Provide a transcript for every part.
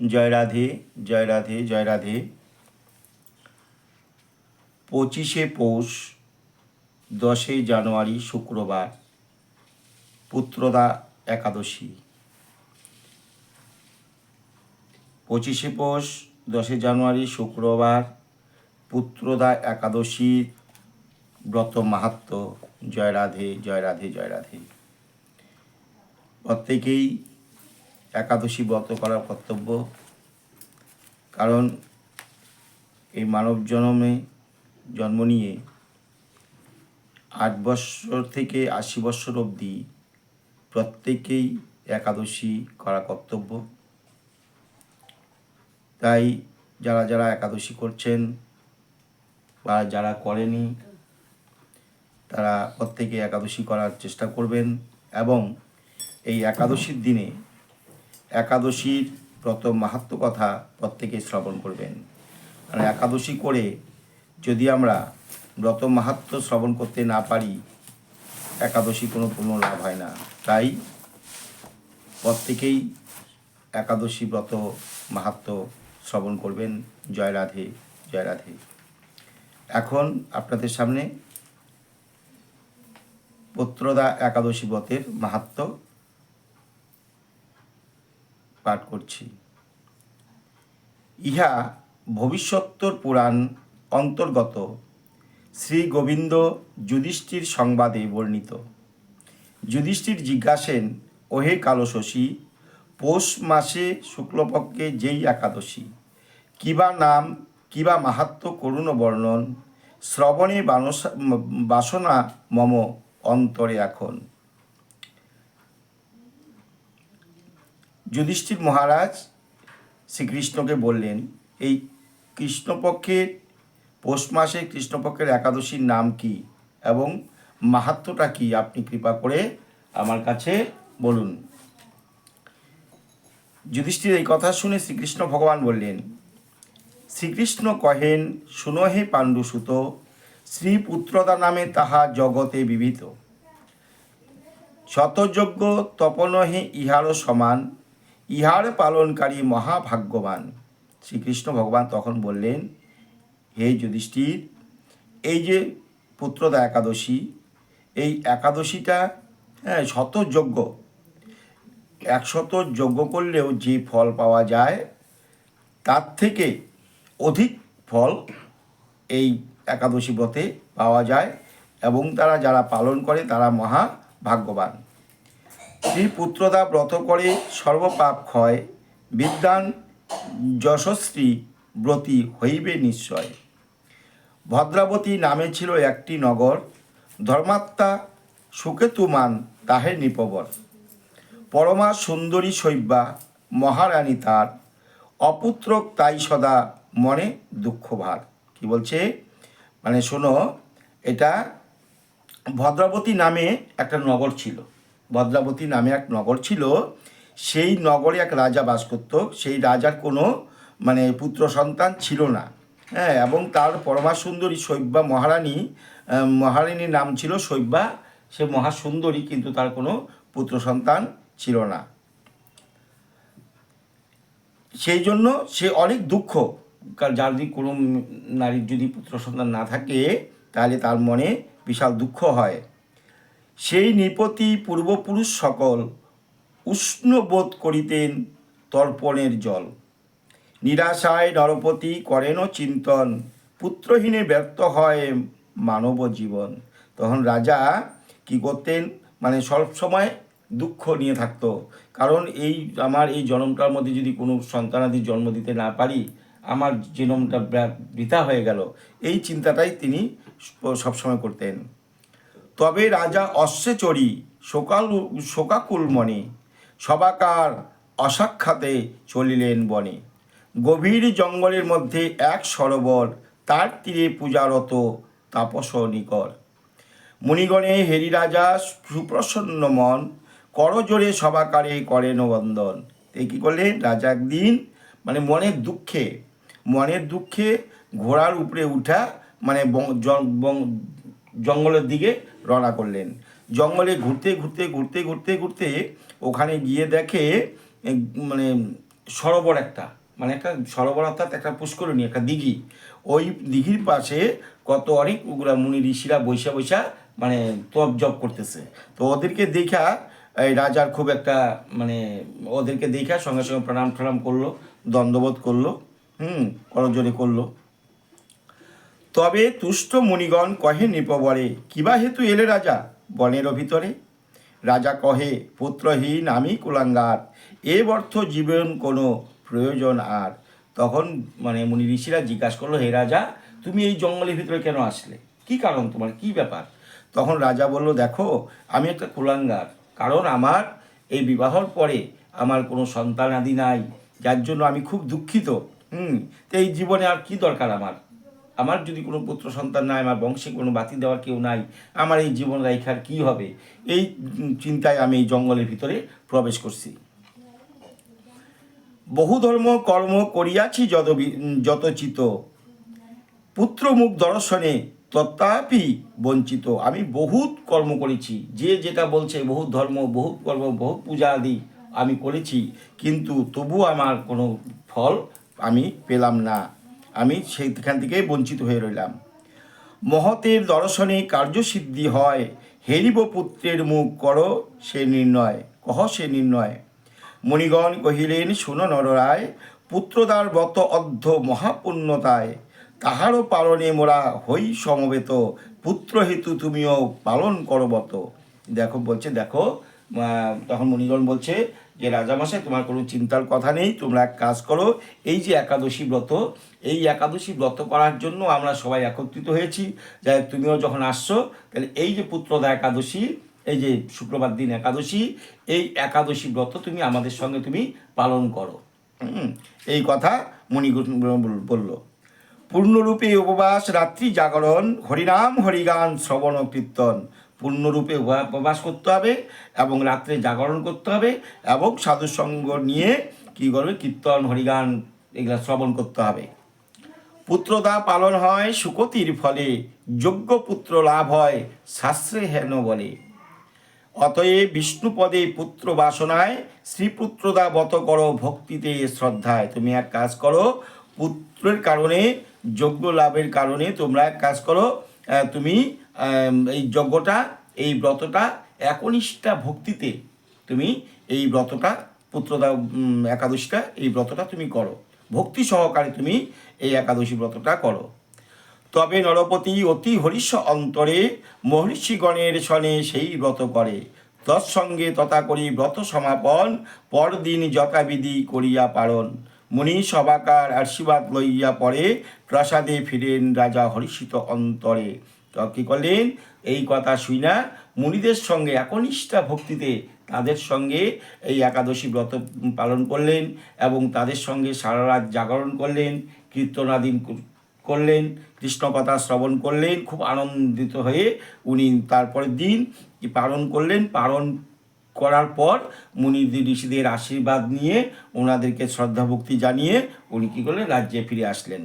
জয় রাধে জয় রাধে পঁচিশে পৌষ, দশই জানুয়ারি, শুক্রবার, পুত্রদা একাদশী। পঁচিশে পৌষ, দশই জানুয়ারি, শুক্রবার, পুত্রদা একাদশীর ব্রত মাহাত্ম জয় রাধে জয় রাধে জয় রাধে। প্রত্যেকেই একাদশী ব্রত করার কর্তব্য। কারণ এই মানব জন্মে জন্ম নিয়ে আট বৎসর থেকে আশি বৎসর অবধি প্রত্যেকেই একাদশী করা কর্তব্য। তাই যারা যারা একাদশী করছেন বা যারা করেনি, তারা প্রত্যেকে একাদশী করার চেষ্টা করবেন এবং এই একাদশীর দিনে একাদশীর ব্রত মাহাত্ম কথা প্রত্যেকে শ্রবণ করবেন। কারণ একাদশী করে যদি আমরা ব্রত মাহাত্ম শ্রবণ করতে না পারি, একাদশী কোনো পূর্ণ লাভ হয় না। তাই প্রত্যেকেই একাদশী ব্রত মাহাত্ম শ্রবণ করবেন। জয় রাধে জয় রাধে। এখন আপনাদের সামনে পুত্রদা একাদশী ব্রতের মাহাত্ম পাঠ করছি। ইহা ভবিষ্যত্তর পুরাণ অন্তর্গত শ্রী গোবিন্দ যুধিষ্ঠির সংবাদে বর্ণিত। যুধিষ্ঠির জিজ্ঞাসেন, ওহে কালশশী পৌষ মাসে শুক্লপক্ষে যেই একাদশী, কিবা নাম, কিবা মাহাত্ম করুণ বর্ণন, শ্রবণে বাসনা মম অন্তরে এখন। যুধিষ্ঠির মহারাজ শ্রীকৃষ্ণকে বললেন, এই কৃষ্ণপক্ষের, পৌষ মাসে কৃষ্ণপক্ষের একাদশীর নাম কি এবং মাহাত্মটা কি? আপনি কৃপা করে আমার কাছে বলুন। যুধিষ্ঠির এই কথা শুনে শ্রীকৃষ্ণ ভগবান বললেন, শ্রীকৃষ্ণ কহেন শুনহে পাণ্ডুসুত, শ্রীপুত্রদা নামে তাহা জগতে বিবিধ। শতযজ্ঞ তপনহে ইহারও সমান ইহার পালনকারী মহাভাগ্যবান। শ্রীকৃষ্ণ ভগবান তখন বললেন, হে যুধিষ্ঠির, এই যে পুত্রদা একাদশী, এই একাদশীটা হ্যাঁ শতযজ্ঞ। একশত যজ্ঞ করলেও যে ফল পাওয়া যায়, তার থেকে অধিক ফল এই একাদশী ব্রতে পাওয়া যায় এবং তারা যারা পালন করে তারা মহা ভাগ্যবান শ্রী পুত্রদা ব্রত করে সর্বপাপ ক্ষয়, বিদ্যান যশস্বী ব্রতী হইবে নিশ্চয়। ভদ্রাবতী নামে ছিল একটি নগর, ধর্মাত্মা সুকেতুমান তাহে নিপবর। পরমা সুন্দরী শৈব্যা, মহারানী তার, অপুত্রক তাই সদা মনে দুঃখ ভার কি বলছে? মানে শোনো, এটা ভদ্রাবতী নামে একটা নগর ছিল। ভদ্রাবতী নামে এক নগর ছিল। সেই নগরে এক রাজা বাস করত। সেই রাজার কোনো মানে পুত্র সন্তান ছিল না। হ্যাঁ এবং তার পরমা সুন্দরী শৈব্যা মহারানী মহারানীর নাম ছিল শৈব্যা। সে মহাসুন্দরী, কিন্তু তার কোনো পুত্র সন্তান ছিল না। সেই জন্য সে অনেক দুঃখ। যার যদি কোনো নারীর যদি পুত্র সন্তান না থাকে, তাহলে তার মনে বিশাল দুঃখ হয়। সেই নৃপতি পূর্বপুরুষ সকল উষ্ণ বোধ করিতেন তর্পণের জল। নিরাশায় নরপতি করেন চিন্তন, পুত্রহীনে ব্যর্থ হয় মানব জীবন। তখন রাজা কি করতেন? মানে সবসময় দুঃখ নিয়ে থাকতো। কারণ এই আমার এই জন্মটার মধ্যে যদি কোনো সন্তানাদি জন্ম দিতে না পারি, আমার জন্মটা বৃথা হয়ে গেল। এই চিন্তাটাই তিনি সবসময় করতেন। তবে রাজা অশ্বে চড়ি, শোকাল, শোকাকুল মনে সবাকার অসাক্ষাতে চলিলেন বনে। গভীর জঙ্গলের মধ্যে এক সরোবর, তার তীরে পূজারত তাপস নিকর মুনিগণে, হেরি রাজা, সুপ্রসন্ন মন করজোরে সবাকারে করেন বন্দন। এই কী করলেন? রাজা একদিন মানে মনের দুঃখে মনের দুঃখে ঘোড়ার উপরে উঠা মানে জঙ্গলের দিকে রওনা করলেন। জঙ্গলে ঘুরতে ঘুরতে ঘুরতে ঘুরতে ঘুরতে ওখানে গিয়ে দেখে মানে সরোবর একটা মানে একটা সরোবর অর্থাৎ একটা পুষ্করণী, একটা দিঘি। ওই দিঘির পাশে কত অনেক ওগুলা মুনি ঋষিরা বৈশা বৈশা মানে তপ জপ করতেছে। তো ওদেরকে দেখা, এই রাজার খুব একটা মানে ওদেরকে দেখা সঙ্গে সঙ্গে প্রণাম ট্রাম করল, দ্বন্দ্ববোধ করল, হুম করজোরে করল। তবে তুষ্ট মুনিগণ কহে নিপবরে, কিবা হেতু এলে রাজা? বনের ভিতরে। রাজা কহে, পুত্রহীন আমি কুলাঙ্গার, এ অর্থ জীবন কোনো প্রয়োজন আর। তখন মানে মুনি ঋষিরা জিজ্ঞাসা করল, হে রাজা, তুমি এই জঙ্গলের ভিতরে কেন আসলে? কি কারণ তোমার? কি ব্যাপার? তখন রাজা বলল, দেখো, আমি একটা কুলাঙ্গার, কারণ আমার এই বিবাহর পরে আমার কোনো সন্তান আদি নাই, যার জন্য আমি খুব দুঃখিত। হুম, তো এই জীবনে আর কি দরকার আমার? আমার যদি কোনো পুত্র সন্তান নাই, আমার বংশে কোনো বাতি দেওয়ার কেউ নাই, আমার এই জীবন রেখার কি হবে? এই চিন্তায় আমি এই জঙ্গলের ভিতরে প্রবেশ করছি। বহু ধর্ম কর্ম করিয়াছি যত যতচিত। পুত্র মুখ দর্শনে তথাপি বঞ্চিত। আমি বহুত কর্ম করেছি। যে যেটা বলছে বহুত ধর্ম, বহুত কর্ম বহু পূজা আদি আমি করেছি, কিন্তু তবু আমার কোনো ফল আমি পেলাম না। আমি সেইখান থেকে বঞ্চিত হয়ে রইলাম। মহতের দর্শনে কার্যসিদ্ধি হয় হেরিব পুত্রের মুখ করো সে নির্ণয়, কহ সে নির্ণয়। মণিগণ কহিলেন, শুনো নররায় পুত্রদার বত অর্ধ মহাপুণ্যতায়। তাহারও পালনে মোরা হই সমবেত, পুত্র হেতু তুমিও পালন করো বত দেখো বলছে, দেখো তখন মণিগণ বলছে যে রাজামশাই, তোমার কোনো চিন্তার কথা নেই, তোমরা এক কাজ করো, এই যে একাদশী ব্রত এই একাদশী ব্রত করার জন্য আমরা সবাই একত্রিত হয়েছি। যাই তুমিও যখন আসছো, তাহলে এই যে পুত্রদা একাদশী, এই যে শুক্রবার দিন একাদশী, এই একাদশী ব্রত তুমি আমাদের সঙ্গে তুমি পালন করো। এই কথা মণিগুণ বলল। পূর্ণরূপে উপবাস, রাত্রি জাগরণ, হরিনাম, হরিগান, শ্রবণ, কীর্তন। পূর্ণরূপে উপবাস করতে হবে এবং রাত্রে জাগরণ করতে হবে এবং সাধুসঙ্গ নিয়ে কী করবে? কীর্তন, হরিগান, এগুলা শ্রবণ করতে হবে। পুত্রদা পালন হয় সুকতির ফলে, যোগ্য পুত্র লাভ হয় শাস্ত্রে হেন বলে। অতএব বিষ্ণুপদে পুত্র বাসনায় শ্রীপুত্রদা বত করো, ভক্তিতে শ্রদ্ধায়। তুমি এক কাজ করো, পুত্রের কারণে, যোগ্য লাভের কারণে তোমরা এক কাজ করো তুমি এই যজ্ঞটা, এই ব্রতটা একনিষ্ঠা ভক্তিতে তুমি এই ব্রতটা, পুত্রদা একাদশীটা, এই ব্রতটা তুমি করো। ভক্তি সহকারে তুমি এই একাদশী ব্রতটা করো। তবে নরপতি অতি হরিষ অন্তরে মহর্ষিগণের সনে সেই ব্রত করে। তৎসঙ্গে তথা করি ব্রত সমাপন পরদিন যথাবিধি করিয়া পালন। মুনি সবাকার আশীর্বাদ লইয়া পরে প্রাসাদে ফিরেন রাজা হরিষিত অন্তরে। কী করলেন? এই কথা শুইনা মুনিদের সঙ্গে একনিষ্ঠা ভক্তিতে তাদের সঙ্গে এই একাদশী ব্রত পালন করলেন এবং তাদের সঙ্গে সারা রাত জাগরণ করলেন, কীর্তনাদিন করলেন কৃষ্ণ কথা শ্রবণ করলেন, খুব আনন্দিত হয়ে উনি তারপরের দিন পালন করলেন? পালন করার পর মুনি ঋষিদের আশীর্বাদ নিয়ে ওনাদেরকে শ্রদ্ধা ভক্তি জানিয়ে উনি কী করলেন? রাজ্যে ফিরে আসলেন।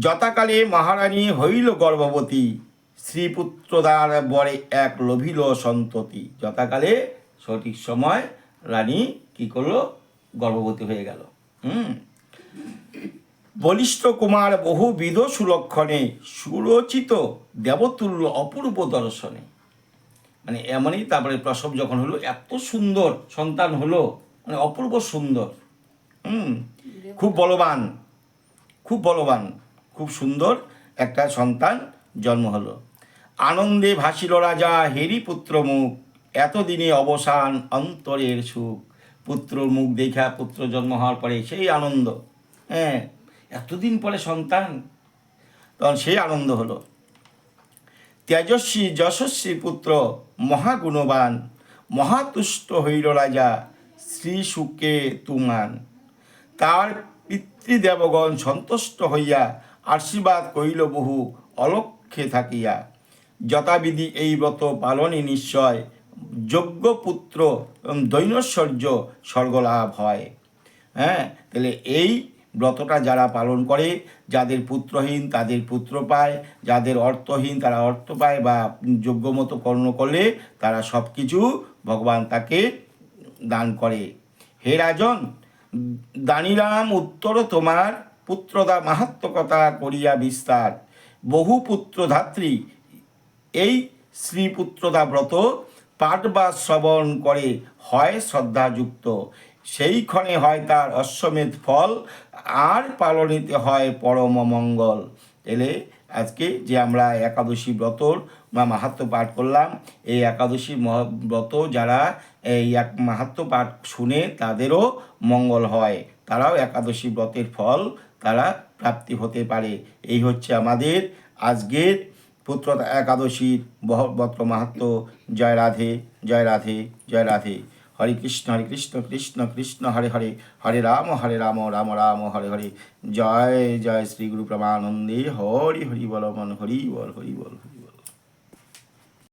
যথাকালে মহারানী হইল গর্ভবতী। শ্রীপুত্রদার বরে এক লোভিল সন্ততি। যথাকালে সঠিক সময় রানী কি করল? গর্ভবতী হয়ে গেল। হুম। বলিষ্ঠ কুমার বহুবিধ সুলক্ষণে সুরচিত দেবতুল্য অপূর্ব দর্শনে। মানে এমনই তারপরে প্রসব যখন হলো, এত সুন্দর সন্তান হলো মানে অপূর্ব সুন্দর। হুম। খুব বলবান। খুব বলবান। খুব সুন্দর একটা সন্তান জন্ম হলো। আনন্দে ভাসিল রাজা হেরি পুত্র মুখ এতদিনে অবসান অন্তরের সুখ। পুত্র মুখ দেখা পুত্র জন্ম হওয়ার পরে সেই আনন্দ। হ্যাঁ এতদিন পরে সন্তান, তখন সেই আনন্দ হলো। তেজস্বী, যশস্বী পুত্র, মহাগুণবান, মহাতুষ্ট হইল রাজা, শ্রী সুকে তুমান। তার পিতৃদেবগণ সন্তুষ্ট হইয়া আশীর্বাদ করিল বহু, অলক্ষে থাকিয়া। যথাবিধি এই ব্রত পালনে নিশ্চয় যোগ্য পুত্র দৈনশ্বর্য স্বর্গলাভ হয়। হ্যাঁ তাহলে এই ব্রতটা যারা পালন করে, যাদের পুত্রহীন তাদের পুত্র পায়, যাদের অর্থহীন তারা অর্থ পায় বা যোগ্য মতো কর্ম করলে তারা সব কিছু ভগবান তাকে দান করে। হে রাজন দানিরাম উত্তর তোমার পুত্রদা মাহাত্মকতা করিয়া বিস্তার। বহু পুত্র ধাত্রী এই শ্রীপুত্রদা ব্রত পাঠ বা শ্রবণ করে হয় শ্রদ্ধাযুক্ত। সেই ক্ষণে হয় তার অশ্বমেধ ফল, আর পালনিতে হয় পরম মঙ্গল। এলে আজকে যে আমরা একাদশী ব্রতর বা মাহাত্ম পাঠ করলাম, এই একাদশী ব্রত যারা এই এক মাহাত্ম পাঠ শুনে তাদেরও মঙ্গল হয়। তারাও একাদশী ব্রতের ফল তারা প্রাপ্তি হতে পারে। এই হচ্ছে আমাদের আজকের পুত্র একাদশীর বহবত্র মাহাত্ম। জয় রাধে জয় রাধে জয় রাধে। হরে কৃষ্ণ হরে কৃষ্ণ কৃষ্ণ কৃষ্ণ, হরে হরে। হরে রাম হরে রাম রাম রাম, হরে হরে। জয় জয় শ্রী গুরু প্রমানন্দে। হরি হরি বল মন, হরি বল হরি বল, হরি